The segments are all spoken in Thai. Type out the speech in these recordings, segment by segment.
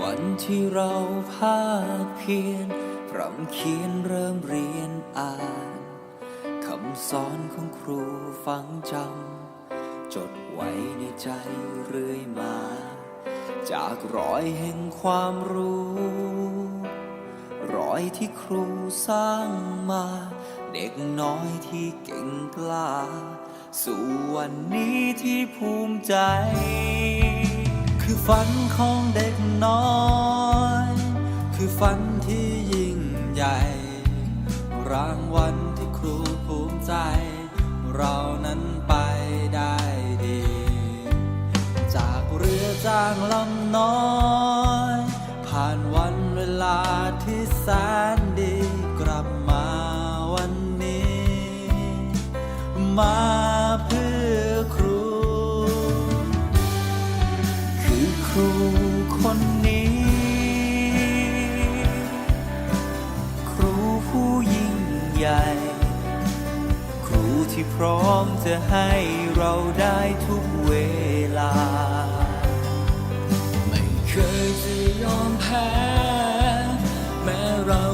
วันที่เราภาคเพียรพร่ำเขียนเริ่มเรียนอ่านคำสอนของครูฟังจำ จดไว้ในใจเรื่อยมา จากรอยแห่งความรู้ รอยที่ครูสร้างมา เด็กน้อยที่เก่งกล้า สู่วันนี้ที่ภูมิใจ คือฝันของเด็กน้อย คือฝันที่ยิ่งใหญ่ รางวัลที่ครูภูมิใจ เรานั้นไปได้ดี จากเรือจ้างลำน้อย ผ่านวันเวลาที่แสนดีกลับมาวันนี้ มา อมจะให้เราได้ทุกเวลา ไม่เคยจะยอมแพ้ แม้เรา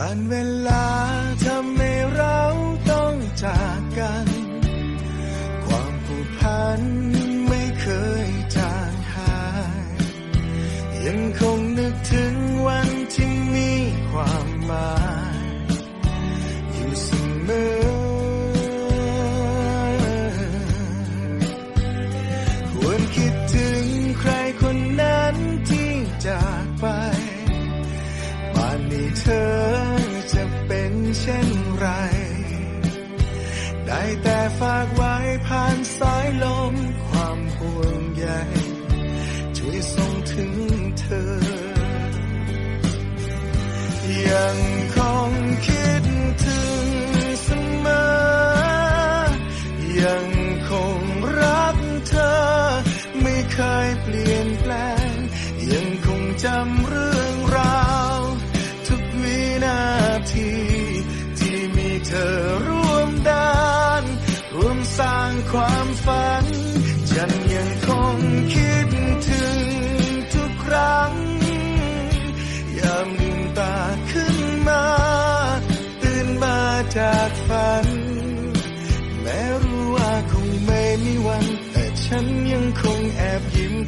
การเวลาทำให้เราต้องจาก ช่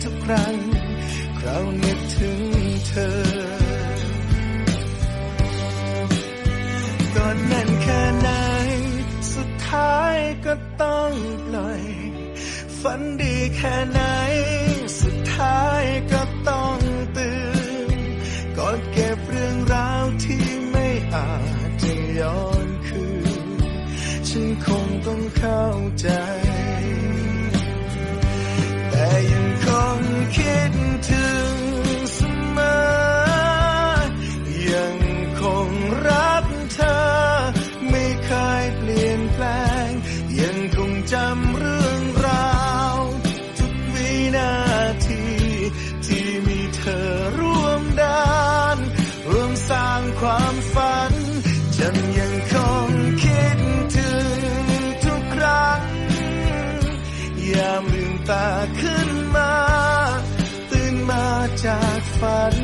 ทุกครั้งคราวนึกถึงเธอก่อนนั้นแค่ไหน สุดท้ายก็ต้องปล่อย ฝันดีแค่ไหน ตาขึ้นมา ตื่นมาจากฝัน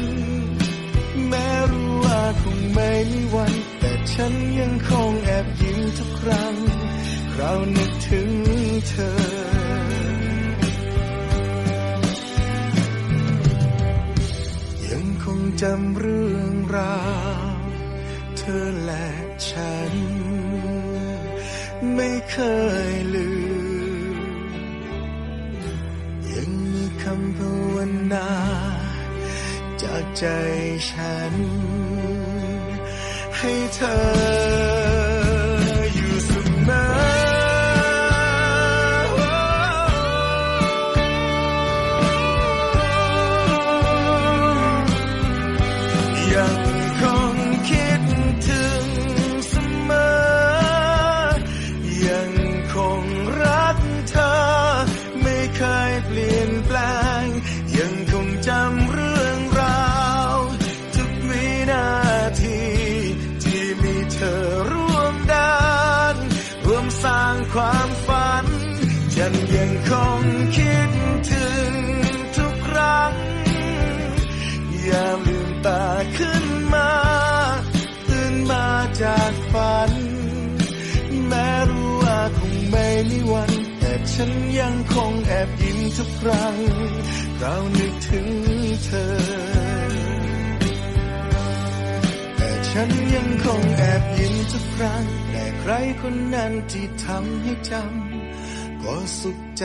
แม้รู้ว่าคงไม่มีวัน แต่ฉันยังคงแอบยิ้มทุกครั้ง คราวนึกถึงเธอ ยังคงจำเรื่องราว เธอและฉัน ไม่เคยลืม คำภาวนา จากใจฉัน ให้เธอ จากฝัน แม้รู้ว่าคงไม่มีวัน แต่ฉันยังคงแอบยิ้มทุกครั้ง เรานึกถึงเธอ แต่ฉันยังคงแอบยิ้มทุกครั้ง แต่ใครคนนั้นที่ทำให้จำก็สุขใจ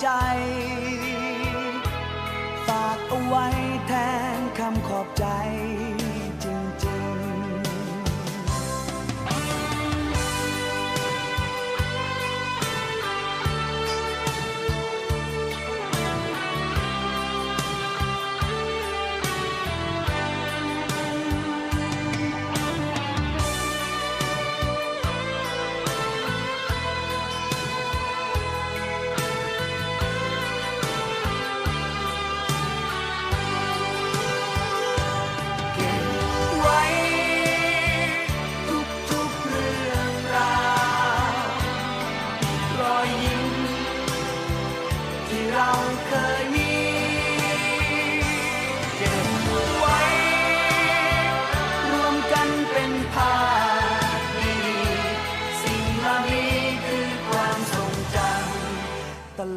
ใจ ฝากเอาไว้แทนคำขอบใจจ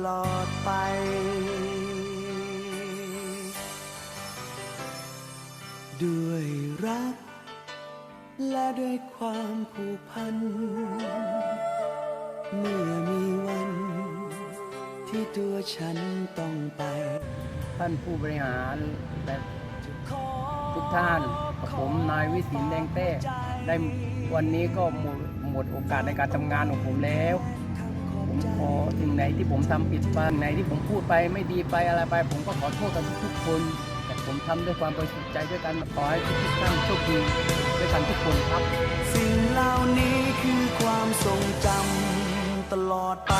ลอดไป ด้วยรัก และด้วยความผูกพัน เมื่อมีวัน ที่ตัวฉันต้องไป ท่านผู้บริหารและทุกท่านผมนายวิสินแดงเต้ได้วันนี้ก็หมดหมดโอกาสในการทำงานของผมแล้ว ขอสิ่งไหนที่ผมทำผิดไปสิ่งไหนที่ผมพูดไปไม่ดีไปอะไรไป ผมก็ขอโทษกับทุกๆคน แต่ผมทำด้วยความบริสุทธิ์ใจด้วยกันขอให้ทุกท่านโชคดีด้วยกันทุกคนครับ สิ่งเหล่านี้คือความทรงจำตลอดไป